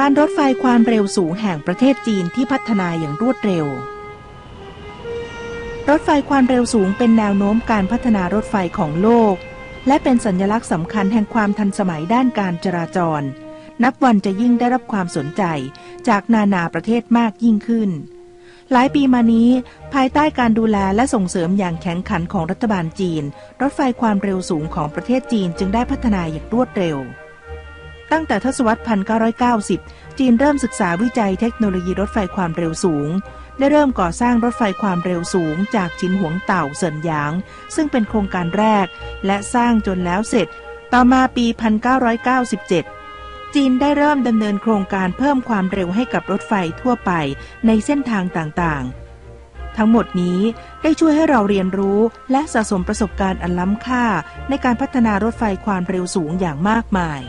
การรถไฟความเร็วสูงแห่งประเทศจีนที่พัฒนาอย่างรวดเร็ว รถไฟความเร็วสูงเป็นแนวโน้มการพัฒนารถไฟของโลก และเป็นสัญลักษณ์สำคัญแห่งความทันสมัยด้านการจราจร นับวันจะยิ่งได้รับความสนใจจากนานาประเทศมากยิ่งขึ้น หลายปีมานี้ ภายใต้การดูแลและส่งเสริมอย่างแข็งขันของรัฐบาลจีน รถไฟความเร็วสูงของประเทศจีนจึงได้พัฒนาอย่างรวดเร็ว ตั้งแต่ทศวรรษ 1990 จีนเริ่มศึกษาวิจัยเทคโนโลยีรถไฟความเร็วสูงได้เริ่มก่อสร้างรถไฟความเร็วสูง จากจินหวงเต่าเซินหยาง ซึ่งเป็นโครงการแรก และสร้างจนแล้วเสร็จ ต่อมาปี 1997 จีนได้เริ่มดำเนินโครงการเพิ่มความเร็วให้กับรถไฟทั่วไปในเส้นทางต่างๆทั้งหมดนี้ได้ช่วยให้เราเรียนรู้และสะสมประสบการณ์อันล้ำค่าในการพัฒนารถไฟความเร็วสูงอย่างมากมาย